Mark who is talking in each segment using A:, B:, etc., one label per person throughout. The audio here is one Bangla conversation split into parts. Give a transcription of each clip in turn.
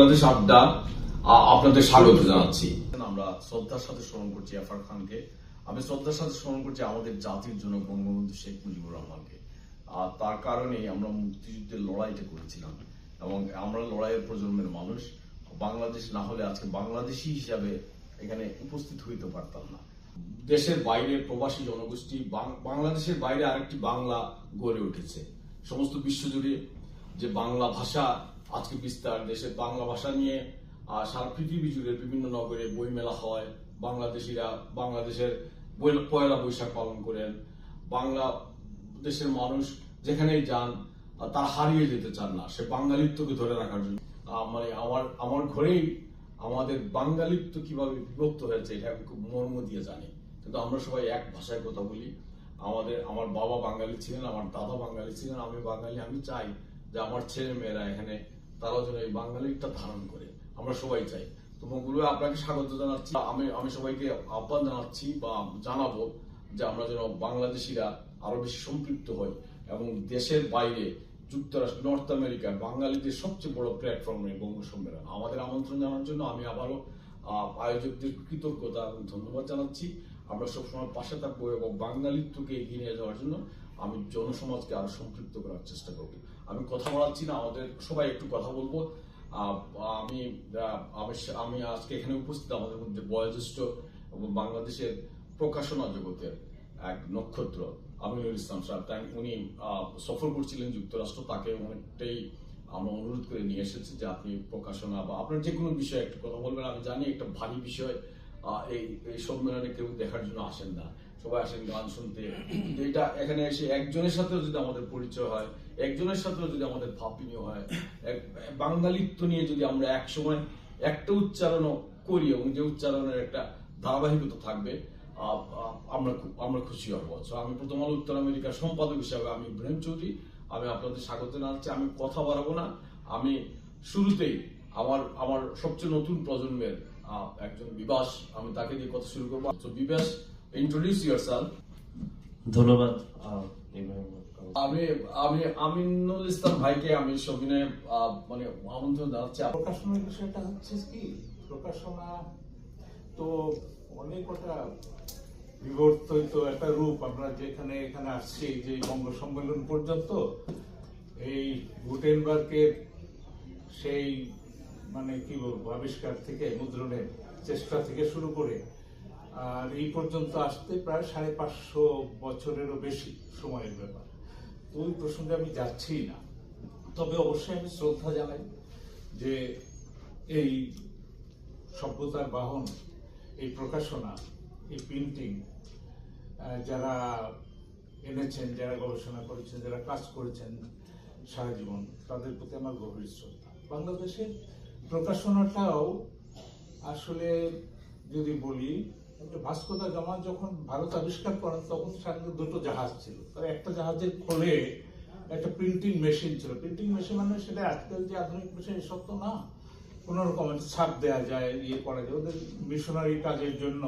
A: বাংলাদেশ আড্ডা আপনাদের স্বাগত জানাচ্ছি। আমরা শ্রদ্ধার সাথে স্মরণ করছি আফার খানকে। আমি শ্রদ্ধার সাথে স্মরণ করছি আমাদের জাতির জন্য বঙ্গবন্ধু শেখ মুজিবুর রহমানকে। আর তার কারণেই আমরা মুক্তিযুদ্ধের লড়াইটা করেছিলাম এবং আমরা লড়াইয়ের প্রজন্মের মানুষ। বাংলাদেশ না হলে আজকে বাংলাদেশি হিসাবে এখানে উপস্থিত হইতে পারতাম না। দেশের বাইরে প্রবাসী জনগোষ্ঠী বাংলাদেশের বাইরে আরেকটি বাংলা গড়ে উঠেছে। সমস্ত বিশ্বজুড়ে যে বাংলা ভাষা আজকে বিস্তার দেশের বাংলা ভাষা নিয়ে আহ, সারা পৃথিবী জুড়ে বিভিন্ন নগরে বইমেলা হয়। বাংলাদেশিরা বাংলাদেশের পয়লা বৈশাখ পালন করেন। বাংলা দেশের মানুষ যেখানেই যান তারা হারিয়ে যেতে চান না। সে বাঙালিত্বকে ধরে রাখার জন্য। মানে আমার আমার ঘরেই আমাদের বাঙালিত্ব কীভাবে বিভক্ত হয়েছে এটা আমি খুব মর্ম দিয়ে জানি। কিন্তু আমরা সবাই এক ভাষায় কথা বলি। আমাদের আমার বাবা বাঙালি ছিলেন আমার দাদা বাঙালি ছিলেন আমি বাঙালি আমি চাই যে আমার ছেলে মেয়েরা এখানে তারাও যেন এই বাঙালিটা ধারণ করে। আমরা সবাই চাই। তো মঙ্গলু আপনাকে স্বাগত জানাচ্ছি। আমি আমি সবাইকে আহ্বান জানাচ্ছি বা জানাব যে আমরা যেন বাংলাদেশিরা আরও বেশি সম্পৃক্ত হই এবং দেশের বাইরে যুক্তরাষ্ট্র, নর্থ আমেরিকার বাঙালিদের সবচেয়ে বড় প্ল্যাটফর্মে বঙ্গ সম্মেলন। আমাদের আমন্ত্রণ জানার জন্য আমি আবারও আয়োজকদের কৃতজ্ঞতা এবং ধন্যবাদ জানাচ্ছি। আমরা সবসময় পাশে থাকব এবং বাঙালিত্বকে এগিয়ে নিয়ে যাওয়ার জন্য আমি জনসমাজকে আরও সম্পৃক্ত করার চেষ্টা করব। আমি কথা বলাচ্ছি না, আমাদের সবাই একটু কথা বলব। আমি আমি আজকে এখানে উপস্থিত আমাদের মধ্যে বয়োজ্যেষ্ঠ বাংলাদেশের প্রকাশনা জগতের এক নক্ষত্র, আমিনুল ইসলাম সাহেব তাই উনি সফর করছিলেন যুক্তরাষ্ট্র, তাকে অনেকটাই আমরা অনুরোধ করে নিয়ে এসেছি যে আপনি প্রকাশনা বা আপনার যে কোনো বিষয়ে একটু কথা বলবেন। আমি জানি একটা ভারী বিষয় এই এই সম্মেলনে কেউ দেখার জন্য আসেন না। সবাই আসেন, গান শুনতে। এটা এখানে এসে একজনের সাথেও যদি আমাদের পরিচয় হয়, একজনের সাথেও যদি আমাদের ভাব বিনিময় হয় বাঙালিত্ব নিয়ে যদি আমরা এক সময় একটা উচ্চারণও করি এবং যে উচ্চারণের একটা ধারাবাহিকতা থাকবে আমরা আমরা খুশি হব। আমি প্রথম আলো উত্তর আমেরিকার সম্পাদক হিসাবে আমি ইব্রাহিম চৌধুরী। আমি আপনাদের স্বাগত জানাচ্ছি। আমি কথা বাড়াবো না। আমি শুরুতেই আমার আমার সবচেয়ে নতুন প্রজন্মের একজন বিবাস আমি তাকে দিয়ে কথা শুরু করব। তো বিবাস ইন্ট্রোডিউস ইউর সেলফ
B: ধন্যবাদ
A: আমি আমি আমিনুল ইসলাম ভাইকে আমি সবিনয় আহ, মানে আমন্ত্রণ জানাচ্ছি।
C: প্রকাশনার বিষয়টা হচ্ছে কি প্রকাশনা তো অনেক ওটা বিবর্তিত একটা রূপ আমরা যেখানে এখানে আসছি যে বঙ্গ সম্মেলন পর্যন্ত এই গুটেনবার্গের সেই মানে কি বলব, আবিষ্কার থেকে, মুদ্রণের চেষ্টা থেকে শুরু করে, আর এই পর্যন্ত আসতে প্রায় সাড়ে পাঁচশো বছরেরও বেশি সময়ের ব্যাপার। তো ওই প্রসঙ্গে আমি যাচ্ছি না। তবে অবশ্যই আমি শ্রদ্ধা জানাই যে এই সভ্যতার বাহন, এই প্রকাশনা, এই প্রিন্টিং যারা এনেছেন, যারা গবেষণা করেছেন, যারা কাজ করেছেন সারা জীবন, তাদের প্রতি আমার গভীর শ্রদ্ধা। বাংলাদেশের প্রকাশনাটাও আসলে যদি বলি ভাস্কোদা গামা যখন ভারত আবিষ্কার করেন, তখন সাথে দুটো জাহাজ ছিল। তার একটা জাহাজের খোলে একটা প্রিন্টিং মেশিন ছিল। প্রিন্টিং মেশিন মানে সেটা আজকাল যে আধুনিক মেশিন এসব তো না। কোনো রকম ছাপ দেওয়া যায় ইয়ে করা যায়। ওদের মিশনারি কাজের জন্য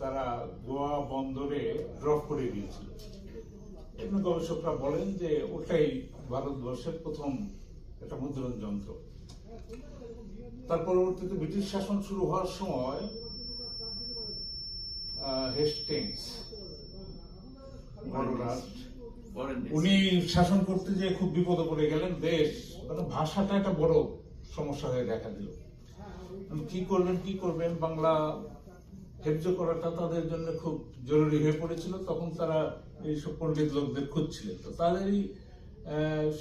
C: তারা গোয়া বন্দরে ড্রপ করে দিয়েছিল। এমনি গবেষকরা বলেন যে ওটাই ভারতবর্ষের প্রথম একটা মুদ্রণ যন্ত্র। তার পরবর্তীতে ব্রিটিশ শাসন শুরু হওয়ার সময় হেস্টিংস উনি শাসন করতে যে খুব বিপদে পড়ে গেলেন। দেশ ওখানে ভাষাটা একটা বড় সমস্যা হয়ে দেখা দিল। কি করবেন কি করবেন বাংলা হেফজ করাটা তাদের জন্য খুব জরুরি হয়ে পড়েছিল। তখন তারা এইসব পণ্ডিত লোকদের খুঁজছিলেন। তো তাদেরই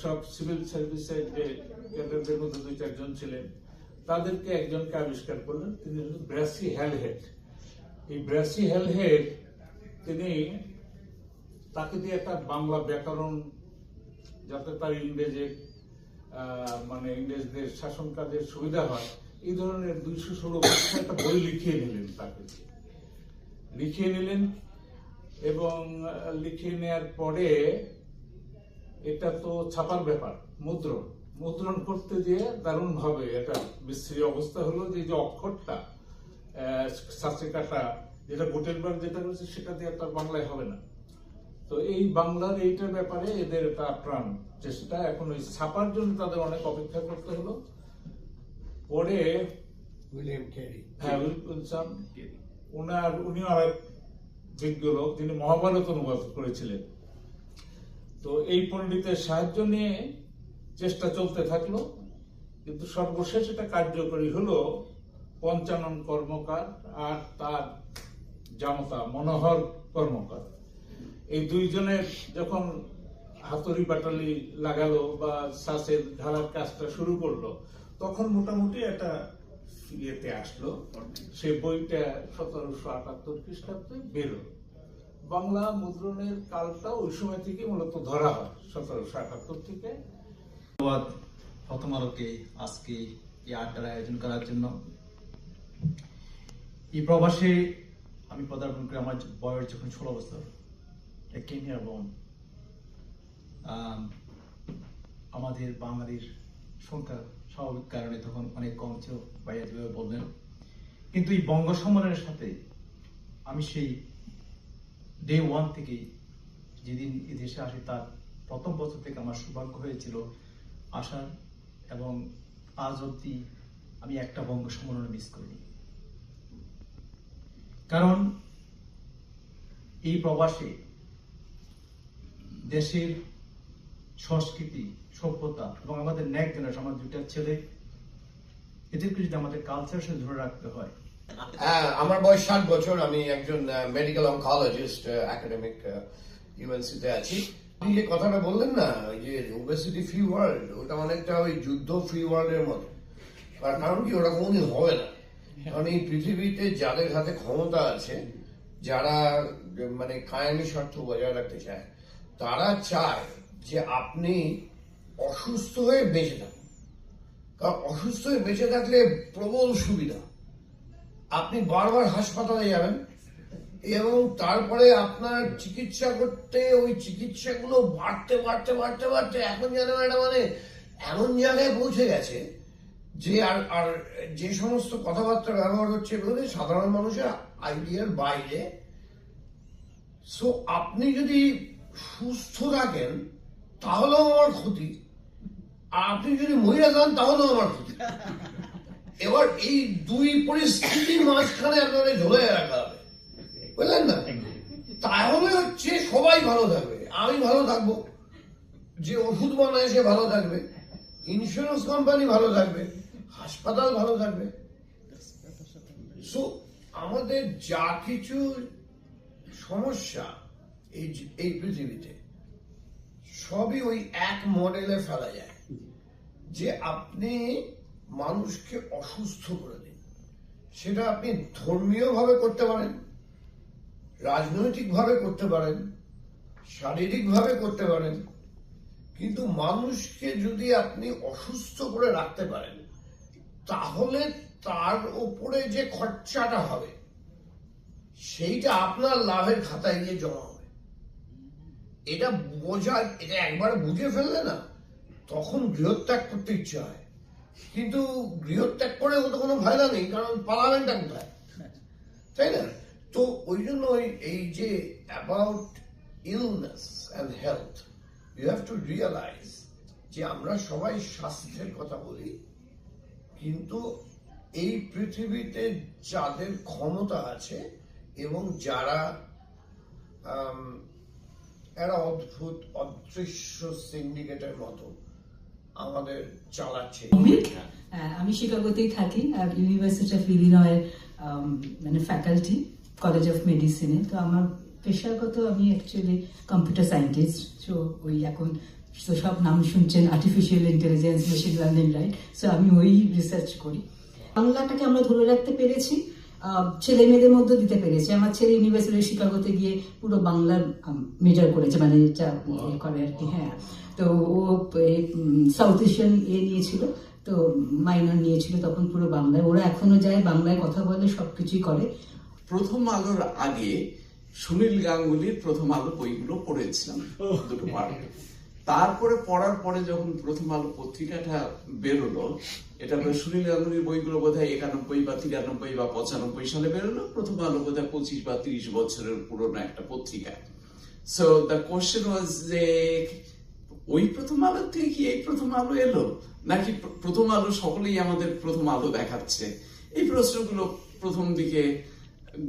C: সব সিভিল সার্ভিসের যে ক্যাডারদের মধ্যে দুই চারজন ছিলেন, তাদেরকে একজনকে আবিষ্কার করলেন, তিনি হলেন ব্রাসি হ্যালহেড এই ব্রাসি হ্যালহেড তিনি তাকে দিয়ে একটা বাংলা ব্যাকরণ, যাতে তার ইংরেজে মানে ইংরেজদের শাসন কাজের সুবিধা হয়, এই ধরনের দুইশো ষোলো একটা বই লিখিয়ে নিলেন তাকে। লিখিয়ে নিলেন এবং লিখিয়ে নেওয়ার পরে এটা তো ছাপার ব্যাপার মুদ্রণ। মুদ্রণ করতে গিয়ে দারুণ ভাবে একটা বিশ্রী অবস্থা হলো যে যে অক্ষরটা সাচে কাটা যেটা গুটেনবার্গ যেটা রয়েছে সেটা দিয়ে তার বাংলায় হবে না। তো এই বাংলার এইটার ব্যাপারে এদের একটা প্রাণ চেষ্টা। এখন ওই ছাপার জন্য তাদের অনেক অপেক্ষা করতে হলো। পরে
D: উইলিয়াম
C: হ্যাঁ উইলসন ওনার উনিও আরেক বিজ্ঞ লোক তিনি মহাভারত অনুবাদ করেছিলেন। তো এই পণ্ডিতের সাহায্য নিয়ে চেষ্টা চলতে থাকল, কিন্তু সর্বশেষ এটা কার্যকরী হলো পঞ্চানন কর্মকার আর তার জামতা মনোহর কর্মকার। এই দুইজনের যখন হাতুড়ি বাটালি লাগালো বা শ্বাসের ঢালার কাজটা শুরু করল, তখন মোটামুটি একটা ইয়েতে আসলো। সেই বইটা সতেরোশো আটাত্তর খ্রিস্টাব্দে বেরো বাংলা মুদ্রণের কালটা ওই সময় থেকে মূলত ধরা হয় সতেরোশো আটাত্তর থেকে।
E: ধন্যবাদ প্রথম আলোকে আজকে এই আড্ডার আয়োজন করার জন্য। এই প্রবাসে আমি পদার্পণ করি আমার বয়স যখন ষোলো বছর came here আমাদের বাঙালির সংখ্যা স্বাভাবিক কারণে তখন অনেক কম ছিল ভাইয়া যেভাবে বললেন। কিন্তু এই বঙ্গ সম্মেলনের সাথে আমি সেই ডে ওয়ান থেকেই যেদিন এদেশে দেশে আসি, তার প্রথম বছর থেকে আমার সৌভাগ্য হয়েছিল আসার এবং আজ অব্দি আমি একটা বঙ্গ সম্মেলন মিস করিনি। কারণ এই প্রবাসে দেশের সংস্কৃতি, সভ্যতা এবং আমাদের ন্যাক জেনারেশন আমার দুটা ছেলে, এদেরকে যদি আমাদের কালচারের সাথে ধরে রাখতে হ্যাঁ
D: আমার বয়স ষাট বছর, আমি একজন মেডিকেল অনকোলজিস্ট একাডেমিক ইউএনসিতে আছি। আপনি যে কথাটা বললেন না, যে ওবেসিটি ফ্রি ওয়ার্ল্ড ওটা অনেকটা ওই যুদ্ধ ফ্রি ওয়ার্ল্ডের মতো। কারণ কি, ওটা কোনোদিন হবে না। কারণ এই পৃথিবীতে যাদের হাতে ক্ষমতা আছে, যারা মানে কায়েমি স্বার্থ বজায় রাখতে চায়, তারা চায় যে আপনি অসুস্থ হয়ে বেঁচে থাকুন। কারণ অসুস্থ হয়ে বেঁচে থাকলে প্রবল সুবিধা। আপনি বারবার হাসপাতালে যাবেন এবং তারপরে আপনার চিকিৎসা করতে ওই চিকিৎসাগুলো বাড়তে বাড়তে বাড়তে বাড়তে এখন যেন একটা মানে এমন জায়গায় পৌঁছে গেছে যে আর আর যে সমস্ত কথাবার্তা ব্যবহার হচ্ছে এগুলো সাধারণ মানুষের আইডিয়ার বাইরে। সো আপনি যদি সুস্থ থাকেন, তাহলেও আমার ক্ষতি। আর আপনি যদি মহিলা যান তাহলেও আমার ক্ষতি। এবার এই দুই পরিস্থিতির মাঝখানে আপনাদের ঝুলে রাখা হবে। বুঝলেন না? তাহলে হচ্ছে সবাই ভালো থাকবে। আমি ভালো থাকব। যে ওষুধ বানায় সে ভালো থাকবে। ইন্স্যুরেন্স কোম্পানি ভালো থাকবে। হাসপাতাল ভালো থাকবে। সো আমাদের যা কিছু সমস্যা এই এই পৃথিবীতে, সবই ওই এক মডেলে ফেলা যায়। যে আপনি মানুষকে অসুস্থ করে দিন। সেটা আপনি ধর্মীয় ভাবে করতে পারেন রাজনৈতিক ভাবে করতে পারেন শারীরিক ভাবে করতে পারেন, কিন্তু মানুষকে যদি আপনি অসুস্থ করে রাখতে পারেন, তাহলে তার উপরে যে খরচাটা হবে, সেইটা আপনার লাভের খাতায় গিয়ে জমা হবে। এটা বোঝা এটা একবার বুঝে ফেললে না, তখন গৃহত্যাগ করতে ইচ্ছে হয়। কিন্তু গৃহত্যাগ করে তো কোনো ফায়দা নেই, কারণ পালাবেনটা কোথায়? তাই না? তো ওই জন্য এই যে about illness and health you have to realise যে আমরা সবাই স্বাস্থ্যের কথা বলি, কিন্তু এই পৃথিবীতে যাদের ক্ষমতা আছে এবং যারা এরা অদ্ভুত, অদৃশ্য সিন্ডিকেটের মতো আমাদের চালাচ্ছে
F: আমি শিকাগোতেই থাকি আর ইউনিভার্সিটি অফ ইলিনয়ের মানে ফ্যাকাল্টি কলেজ অফ মেডিসিনে তো আমার পেশাগত আমি অ্যাকচুয়ালি কম্পিউটার সায়েন্টিস্ট সো ওই এখন তো সব নাম শুনছেন artificial intelligence machine learning right so আমি ওই রিসার্চ করি। বাংলাটাকে আমরা ধরে রাখতে পেরেছি ছেলে মেয়েদের মধ্যে দিতে পেরেছে। আমার ছেলে ইউনিভার্সিটি শিকাগোতে গিয়ে পুরো বাংলার মেজর করেছে মানে যা ইয়ে করে আর কি হ্যাঁ। তো ও সাউথ এশিয়ান এ নিয়েছিল তো মাইনর নিয়েছিল তখন পুরো বাংলায়। ওরা এখনও যায় বাংলায় কথা বলে সবকিছুই করে।
G: প্রথম আলোর আগে সুনীল গাঙ্গুলির প্রথম আলো বইগুলো পড়েছিলাম দুটো পার্ট তারপরে পড়ার পরে যখন প্রথম আলো পত্রিকাটা বেরোলো, এটা সুনীল গাঙ্গুলির বইগুলো বোধহয় একানব্বই বা তিরানব্বই বা পঁচানব্বই সালে বেরোলো, প্রথম আলো বোধহয় পঁচিশ বা তিরিশ বছরের পুরনো একটা পত্রিকা। সো দ্য কোশ্চেন ওয়াজ যে, ওই প্রথম আলো থেকে কি এই প্রথম আলো এলো? নাকি প্রথম আলো সকলেই আমাদের প্রথম আলো দেখাচ্ছে? এই প্রশ্নগুলো প্রথম দিকে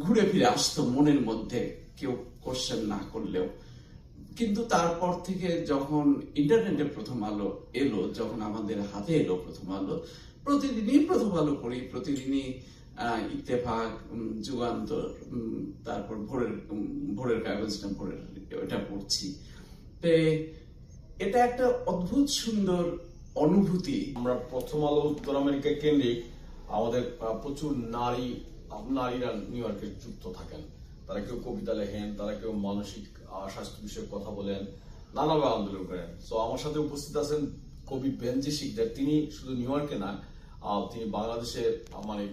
G: ঘুরে ফিরে আসতো মনের মধ্যে, কেউ কোশ্চেন না করলেও। কিন্তু তারপর থেকে যখন ইন্টারনেটে প্রথম আলো এলো, যখন আমাদের হাতে এলো প্রথম আলো, প্রতিদিনই প্রথম আলো পড়ি, প্রতিদিনই ইত্তেফাক যুগান্তর তারপর ভোরের ভোরের কাগজটা ভোরের ওটা পড়ছি। তো এটা একটা অদ্ভুত সুন্দর অনুভূতি।
A: আমরা প্রথম আলো উত্তর আমেরিকা কেন্দ্রিক আমাদের প্রচুর নারী, নারীরা নিউ ইয়র্কে যুক্ত থাকেন। তারা কেউ কবিতা লেখেন, তারা কেউ মানসিক স্বাস্থ্য বিষয়ে কথা বলেন নানাভাবে আন্দোলন করেন। তো আমার সাথে উপস্থিত আছেন কবি বেনজি শিকদার। তিনি শুধু নিউ ইয়র্কে না তিনি বাংলাদেশের আহ, মানে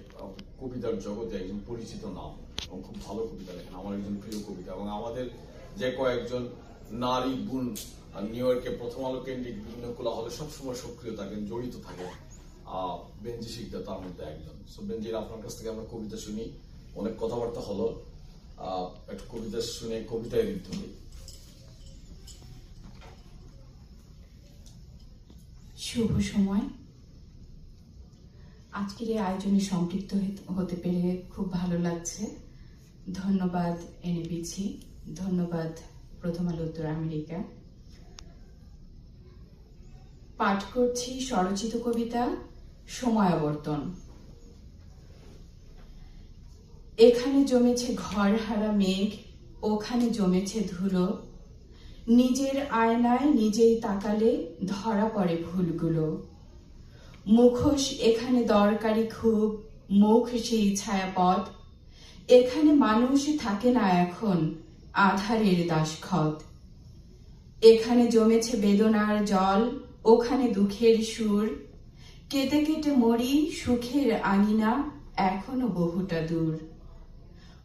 A: কবিতার জগতে একজন পরিচিত নাম এবং খুব ভালো কবিতা লেখেন। আমার একজন প্রিয় কবিতা এবং আমাদের যে কয়েকজন নারী গুণ নিউ ইয়র্কে প্রথম আলো কেন্দ্রিক বিভিন্ন কোলাহলে সবসময় সক্রিয় থাকেন জড়িত থাকেন বেনজি শিকদার তার মধ্যে একজন। সো বেনজির আপনার কাছ থেকে আমরা কবিতা শুনি অনেক কথাবার্তা হলো। একটু কবিতা শুনে কবিতায় হই
H: শুভ সময় আজকের এই আয়োজনে সম্পৃক্ত হতে- পেরে খুব ভালো লাগছে। ধন্যবাদ এনবিছি ধন্যবাদ প্রথম আলো উত্তর আমেরিকা। পাঠ করছি স্বরচিত কবিতা সময়াবর্তন এখানে জমেছে ঘর হারা মেঘ, ওখানে জমেছে ধুলো। নিজের আয়নায় নিজেই তাকালে ধরা পড়ে ভুলগুলো। মুখোশ এখানে দরকারি খুব, মুখ সেই ছায়াপথ এখানে মানুষ থাকে না এখন, আধারের দাসখত। এখানে জমেছে বেদনার জল, ওখানে দুঃখের সুর। কেটে কেটে মরি সুখের আঙিনা, এখনও বহুটা দূর।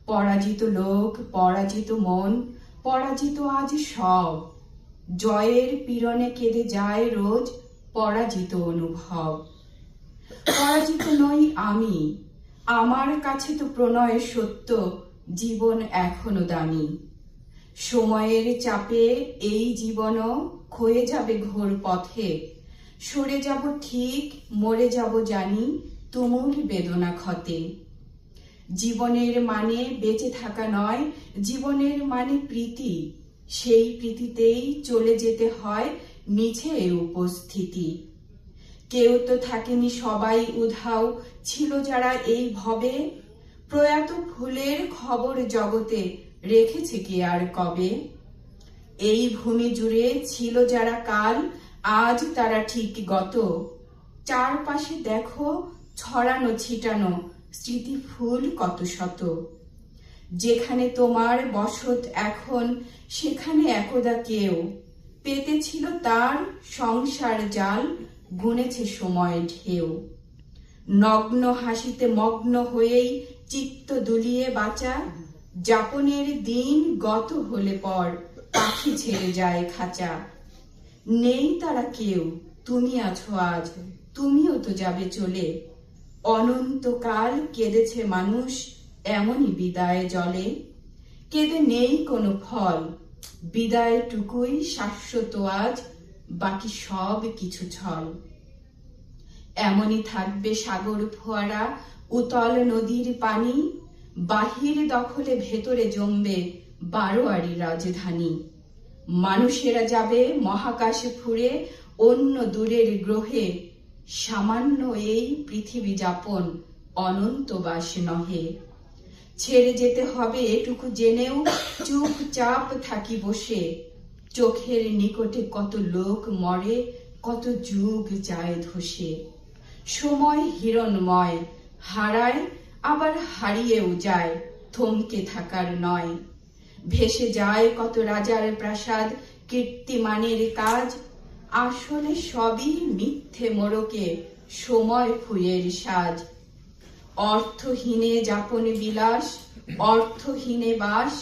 H: পরাজিত লোক, পরাজিত মন, পরাজিত আজ সব। জয়ের পীড়নে কেঁদে যায় রোজ পরাজিত অনুভব। পরাজিত নই আমি, আমার কাছে তো প্রণয় সত্য, জীবন এখনও দামি। সময়ের চাপে এই জীবনও ক্ষয়ে যাবে ঘোর পথে। সরে যাব ঠিক, মরে যাব জানি তুমুল বেদনা ক্ষতে। জীবনের মানে বেঁচে থাকা নয়, জীবনের মানে প্রীতি। সেই প্রীতিতেই চলে যেতে হয় মিছে উপস্থিতি। কেউ তো থাকেনি সবাই উধাও, ছিল যারা এই ভবে। প্রয়াত ফুলের খবর জগতে রেখেছে কি আর কবে? এই ভূমি জুড়ে ছিল যারা কাল, আজ তারা ঠিক গত। চারপাশে দেখো ছড়ানো ছিটানো স্মৃতি ফুল কত শত। যেখানে তোমার বসত এখন, সেখানে একদা কেউ। পেতেছিল তার সংসার জাল, গুনেছে সময় ঢেউ। নগ্ন হাসিতে মগ্ন হয়েই চিত্ত দুলিয়ে বাঁচা, যাপনের দিন গত হলে পর পাখি ছেড়ে যায় খাঁচা। নেই তারা কেউ, তুমি আছো আজ, তুমিও তো যাবে চলে। অনন্তকাল কেঁদেছে মানুষ এমনই বিদায় জলে। কেঁদে নেই কোনো ফল। বিদায়টুকুই শাশ্বত আজ, বাকি সব কিছু ছল। এমনই থাকবে সাগর ফোয়ারা, উতল নদীর পানি, বাহির দখলে ভেতরে জমবে বারোয়ারি রাজধানী। মানুষেরা যাবে মহাকাশে ফুরে অন্য দূরের গ্রহে সামান্য এই পৃথিবী যাপন অনন্তবাস নহে। ছেড়ে যেতে হবে এটুকু জেনেও চুপচাপ থাকি বসে। চোখের নিকটে কত লোক মরে, কত যুগ যায় ধসে। সময় হিরণময়, হারায়, আবার হারিয়েও যায়, থমকে থাকার নয়। ভেসে যায় কত রাজার প্রাসাদ, কীর্তিমানের কাজ আসলে সবই মিথ্যে মোড়কে সময় ফুয়ের সাজ। অর্থহীনে যাপনে বিলাস অর্থহীনে বাস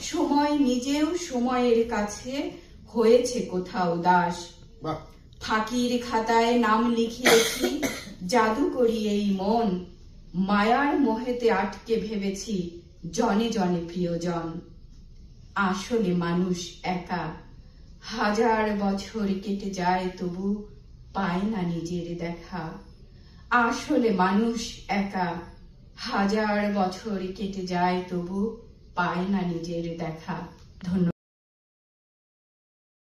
H: সময় নিজেও সময়ের কাছে হয়েছে কোথাও দাস। ফাঁকির খাতায় নাম লিখিয়েছি জাদু করি এই মন। মায়ার মোহেতে আটকে ভেবেছি জনে জনে প্রিয়জন। আসলে মানুষ একা। হাজার বছর কেটে যায় তবু পায় না নিজের দেখা। আসলে মানুষ একা, হাজার বছর কেটে যায় তবু পায় না নিজের দেখা। ধন্যবাদ।